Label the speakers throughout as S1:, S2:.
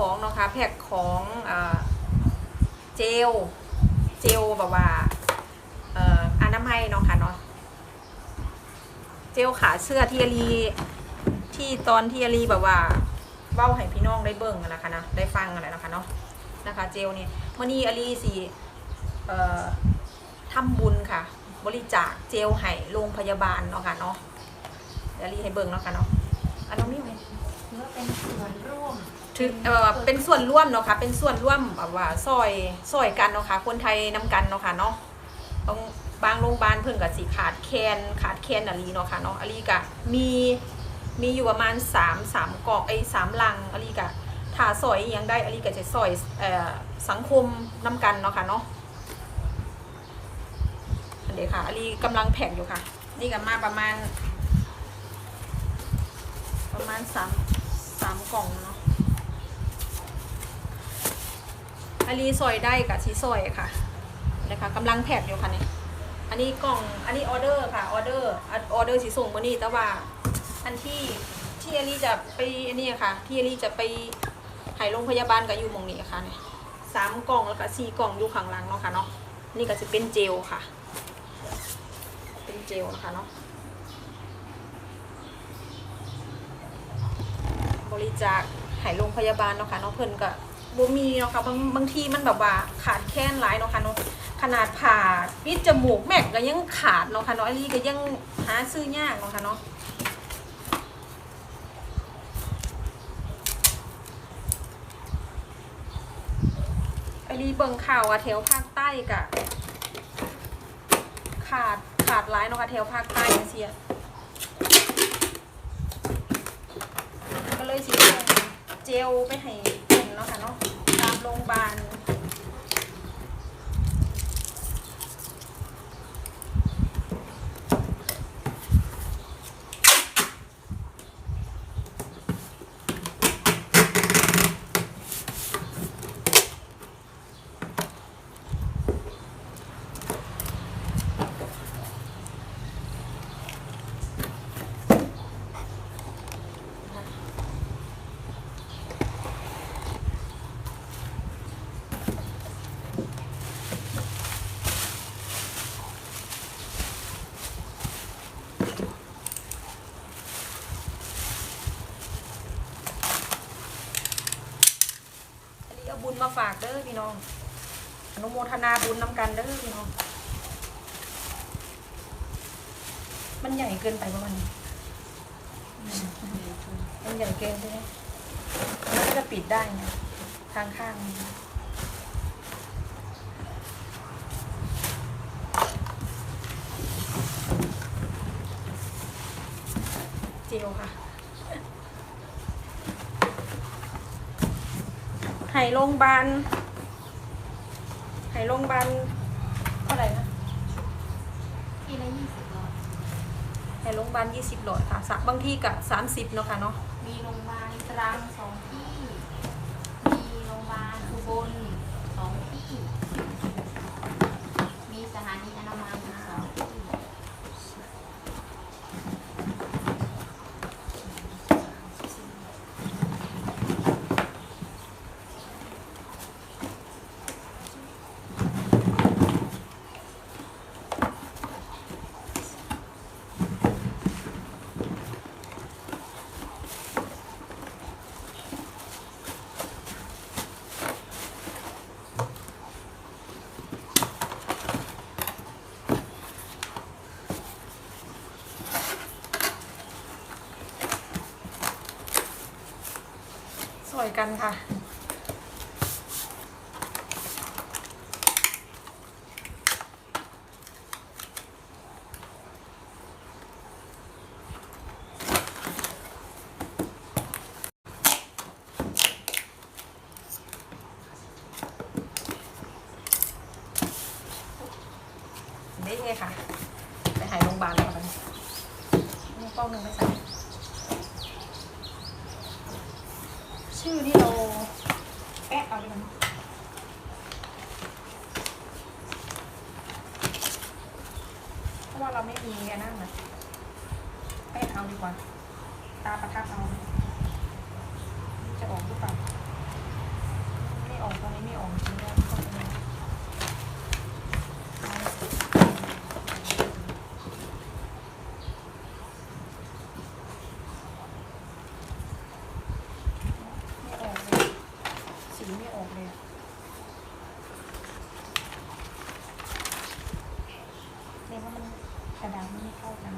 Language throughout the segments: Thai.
S1: ของเนาะค่ะแพ็คของเจลเจลแบบว่าอนามัยเนาะค่ะเนาะเจลขาเสื้อที่อาลีที่ตอนที่อาลีแบบว่าเบ้าให้พี่น้องได้เบิ่งกันนะคะนะได้ฟังกันนะคะเนาะนะคะ เจลเนี่ยวันนี้อาลีสีทำบุญค่ะ บริจาคเจลให้โรงพยาบาลเนาะค่ะเนาะเดี๋ยวรีให้เบิ่งเนาะค่ะเนาะอันน้องนี่ไหม
S2: เมื่อเป็นส่วนร่วม
S1: ถือเอ่อเป็นส่วนร่วมเนาะค่ะ เป็นส่วนร่วมแบบว่าซอยซอยกันเนาะค่ะ คนไทยนำกันเนาะค่ะเนาะบางบางโรงพยาบาลเพิ่นกับสิขาดแคลนขาดแคลนอะลีเนาะค่ะเนาะอะลีกะมีมีอยู่ประมาณ3 3กล่องไอ้สามลังอะลีกะถ้าซอยอยังได้อะลีก็จะซอยเอ่อสังคมนำกันเนาะค่ะเนาะเดี๋ยวค่ะอลีกำลังแพ็กอยู่ค่ะ นี่ก็มาประมาณ ประมาณสามสามกล่องเนาะ อลีซอยได้กับชีซอยค่ะนะคะกำลังแพ็คอยู่ค่ะเนี่ยอันนี้กล่องอันนี้ออเดอร์ค่ะออเดอร์ออเดอร์สีส่งมานี่แต่ว่าอันที่ที่อลี่จะไปอันนี้ค่ะ ที่อลี่จะไปหายโรงพยาบาลก็อยู่มองนี้ค่ะเนี่ยสามกล่องแล้วก็สี่กล่องอยู่ข้างหลังเนาะค่ะเนาะนี่ก็จะเป็นเจลค่ะ เป็นเจลนะคะเนาะบริจาคหายโรงพยาบาลเนาะค่ะเนาะเพิ่นก็ บ่มีเนาะค่ะบางบางทีมันแบบว่าขาดแคลนหลายเนาะค่ะเนาะขนาดผ่าปิดจมูกแม็กก็ยังขาดเนาะค่ะเนาะอันนี้ก็ยังหาซื้อยากเนาะค่ะเนาะอันนี้เบิ่งข่าวว่าแถวภาคใต้ก็ขาดขาดหลายเนาะค่ะแถวภาคใต้จังซี่อะก็เลยสิเจลไปให้ นเนาะค่ะเนาะตามโรงพยาบาล ฝากเด้อพี่น้องอนุโมทนาบุญนำกันเด้อพี่น้อง มันใหญ่เกินไปประมาณนี้มันใหญ่เกินใช่ไหมมันก็จะปิดได้ไงทางข้างมันเจลค่ะ ไห้โรงพยาบาลไห้โรงพยาบาลเท่าไหร่นะ
S2: ทีละยี่สิบหลอด
S1: ไห้โรงพยาบาลยี่สิบหลอดค่ะสักบางที่กับสามสิบเนาะค่ะเนาะ
S2: มีโรงพยาบาลตรังสองที่ มีโรงพยาบาลอุบลสองที่ มีสถานีอนามัยอีกสองที่
S1: สวยกันค่ะ นี่ไงค่ะ ไปหายโรงพยาบาลแล้วกันนี่กล้องหนึ่งไม่ใส่ ชื่อที่เราแปะเอาไปมันเพราะว่าเราไม่มีอันนั่นนะแปะเอาดีกว่า ตาประทับเอา จะออกหรือเปล่าไม่ออกตรงนี้ไม่ออกจริงๆต้องตรงนี้ไม่ออกเลยสีไม่ออกเลยว่ามันกระดาษมันไม่เข้ากัน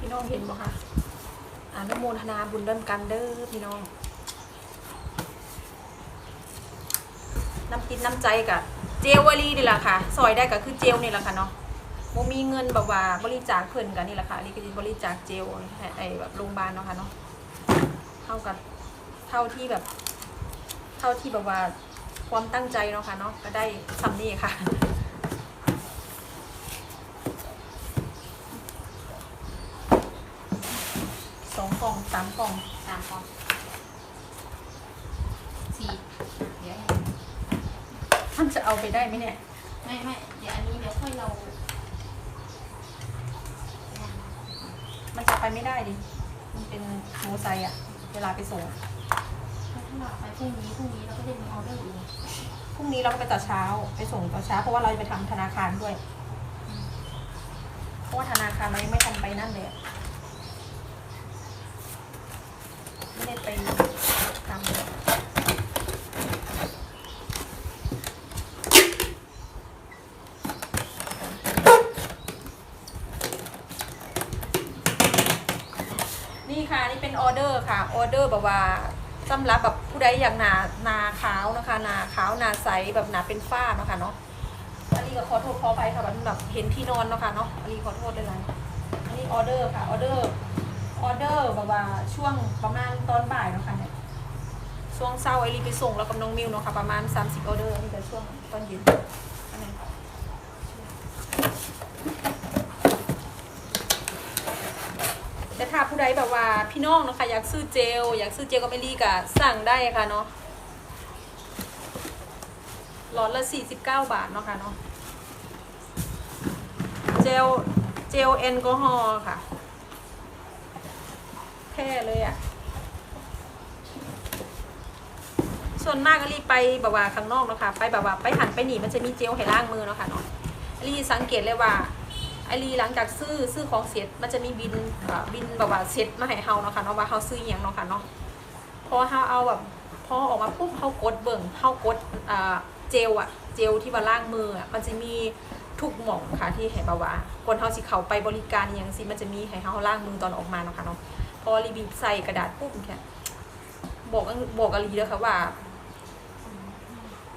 S1: พี่น้ องเห็นบ่คะอนุโมทนาบุญเริ่มกันเด้อพี่น้อง น้ำกินน้ำใจกับเจลวลีนี่แหละค่ะซอยได้ก็คือเจลนี่แหละค่ะเนาะโมมีเงินแบบว่าบริจาคเพิ่นกันนี่แหละค่ะนี่ก็จะบริจาคเจลไอ้แบบโรงพยาบาลเนาะค่ะเนาะเท่ากับเท่าที่แบบ เท่าที่แบบว่าความตั้งใจเนาะค่ะเนาะก็ได้สำนี่ค่ะ สองกล่องสามกล่อง
S2: สามกล่องสี่เดี๋ยว
S1: ท่านจะเอาไปได้ไหมเนี่ย
S2: ไม่ไม่เดี๋ยวอันนี้เดี๋ยวค่อยเรา
S1: มันจะไปไม่ได้ดิ มันเป็นโมไซค์อะเวลาไปส่งอะ
S2: ถ้าเราไปพรุ่งนี้พรุ่งนี้เราก็จะมีออเดอร์อีก
S1: พรุ่งนี้เราก็ไปต่อเช้า ไปส่งต่อเช้าเพราะว่าเราจะไปทำธนาคารด้วย เพราะว่าธนาคารเรายังไม่ทันไปนั่นเลยอะ ไปทำนี่ค่ะนี่เป็นออเดอร์ค่ะออเดอร์แบบว่าสำหรับแบบผู้ใดอยากหนานาขาวนะคะนาขาวนาใสแบบหนาเป็นฝ้าเนาะค่ะเนาะอันนี้ก็ขอโทษขอไปค่ะแบบเห็นที่นอนเนาะค่ะเนาะอันนี้ขอโทษด้วยนะอันนี้ออเดอร์ค่ะออเดอร์ ออเดอร์แบบว่าช่วงประมาณตอนบ่ายเนาะค่ะเนี่ยช่วงเช้าไอรีไปส่งแล้วกับน้องมิวเนาะค่ะประมาณ 30ออเดอร์นี่แต่ช่วงตอนเย็นอันไหนแต่ถ้าผู้ใดแบบว่าพี่น้องเนาะค่ะอยากซื้อเจล อยากซื้อเจลกับเอลี่ก็สั่งได้ค่ะเนาะหลอดละ 49 บาทเนาะค่ะเนาะเจลเจลแอลกอฮอล์ค่ะ แค่เลยอะ่ะ ส่วนมากก็รีบไปแบบว่าข้างนอกเนาะค่ะไปแบบว่าไปหันไปหนีมันจะมีเจลให้ล้างมือเนาะค่ะเนาะอลีสังเกตเลยว่าไอรีหลังจากซื้อซื้อของเสร็จมันจะมีบินบินแบบว่าเซ็ตมาให้เฮาเนาะค่ะเนาะว่าเฮาซื้ออหยังเนาะค่ะเนาะพอเฮาเอาแบบพอออกมาปุ๊บเฮากดเบิ่งเฮากดเจลอะเจลที่ว่าล้างมืออะมันจะมีทุกหม่องค่ะที่ให้บบว่าคนเฮาสิเข้าไปบริการอหยังสิมันจะมีให้เฮาล้างมือตอนออกมาเนาะค่ะเนาะ พอรีบีบใส่กระดาษปุ๊บแค่บอกบอกอลีเลยค่ะว่า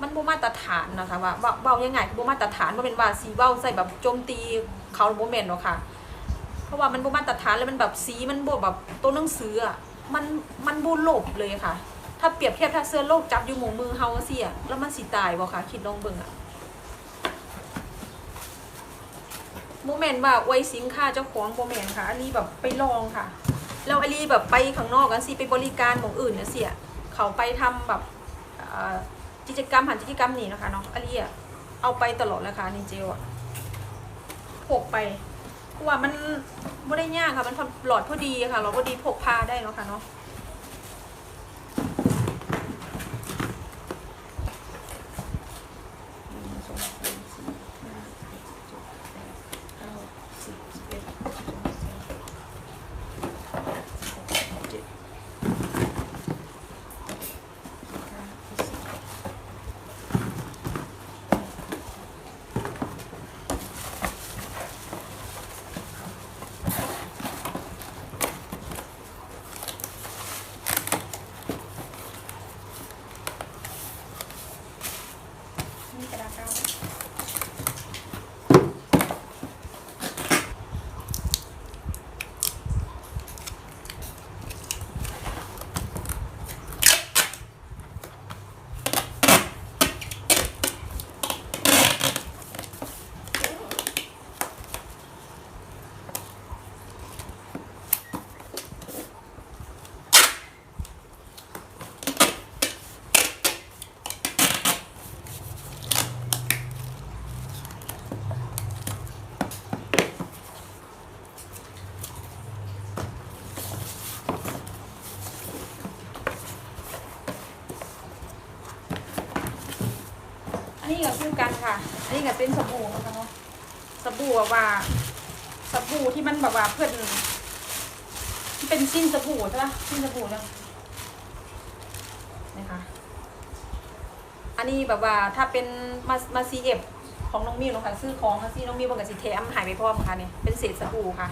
S1: มันบ่มาตรฐานนะคะว่าเว้ายังไงบ่มาตรฐานบ่เป็นว่าสีเว้าใส่แบบโจมตีเขาบ่แม่นเนาะค่ะ เพราะว่ามันบ่มาตรฐานแล้วมันแบบสีมันบ่แบบตัวหนังสืออะมันมันบ่ลบเลยค่ะ ถ้าเปรียบเทียบถ้าเสื้อโลกจับอยู่หมู่มือเฮาจังซี่อะแล้วมันสิตายบ่คะคิดลองเบิ่งอะบ่แม่นว่าอวยสินค้าเจ้าของบ่แม่นค่ะ อันนี้แบบไปลองค่ะ เราอลีแบบไปข้างนอกกันสิไปบริการหมองอื่นนะเสียเขาไปทำแบบกิจกรรมหันกิจกรรมนี่นะคะเนาะอลีอะเอาไปตลอดนะคะนี่เจลอะพกไปเพราะว่ามันไม่ได้ยากค่ะมันหลอดพอดีค่ะหลอดพอดีพกพาได้เนาะค่ะเนาะ นี้ก็คือกันค่ะ อันนี้ก็เป็นสบู่นะคะเนาะสบู่แบบว่าสบู่ที่มันแบบว่าเพื่อนที่เป็นสิ้นสบู่ใช่ปะสิ้นสบู่เนี่ยนะคะ อันนี้แบบว่าถ้าเป็นมามาซีเอฟของน้องมิวนะคะซื้อของซีน้องมิวมันก็สิแถมหายไปพร้อมค่ะเนี่ยเป็นเศษสบู่ค่ะ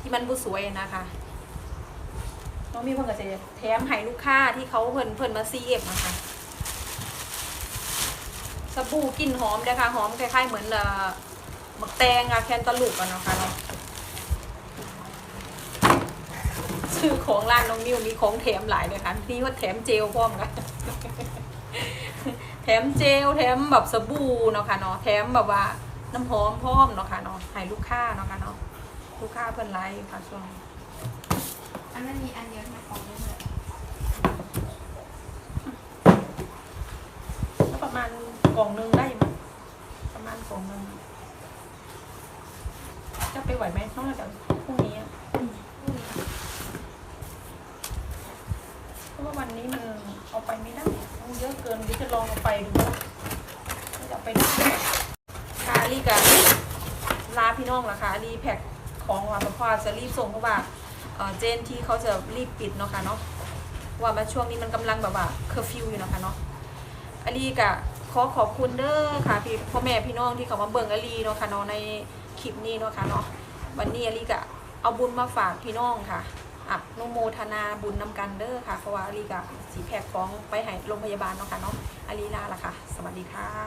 S1: ที่มันบุสวยนะคะน้องมิวเพิ่นก็จะแถมให้ลูกค้าที่เขาเพิ่นเพิ่นมาซีเอฟนะคะ สบู่กลิ่นหอมเลยค่ะหอมคล้ายๆเหมือนเอ่อหมักแตงอะแคนตาลูปอะเนาะค่ะเนาะชื่อของร้านน้องมิวมีของแถมหลายเลยค่ะนี่ว่าแถมเจลพร้อมกันแถมเจลแถมแบบสบู่เนาะค่ะเนาะแถมแบบว่าน้ำหอมพร้อมเนาะค่ะเนาะให้ลูกค้าเนาะค่ะเนาะลูกค้าเพิ่นไลฟ์ค่ะช่วง
S2: อันนั้นมีอันเดียวที่ของเยอะ
S1: ก็ประ มาณกล่องหนึงได้มั้ยประมาณกล่องหนึงจะไปไหวไหมต้องจากพรุ่งนี้อะ
S2: พรุ่งนี้
S1: เพราะว่าวันนี้มันเอาไปไม่ได้มันเยอะเกินเดี๋ยวจะลองเอาไปดูจะเอาไปดูคารีกับลาพี่น้องละคะรีแพ็คของว่าเพราะว่าจะรีบส่งเพราะว่าเจนที่เขาจะรีบปิดเนาะค่ะเนาะว่ามาช่วงนี้มันกำลังแบบว่าเคอร์ฟิวอยู่เนาะค่ะเนาะ อลีกะขอขอบคุณเด้อค่ะพี่พ่อแม่พี่น้องที่เขามาเบิ่งอลีเนาะค่ะเนาะในคลิปนี้เนาะค่ะเนาะวันนี้อลีกะเอาบุญมาฝากพี่น้องค่ะอะโนโมทนาบุญนำกันเด้อค่ะเพราะว่าอลีกะสีแพกของไปให้โรงพยาบาลเนาะค่ะเนาะอลีลาล่ะค่ะ สวัสดีค่ะ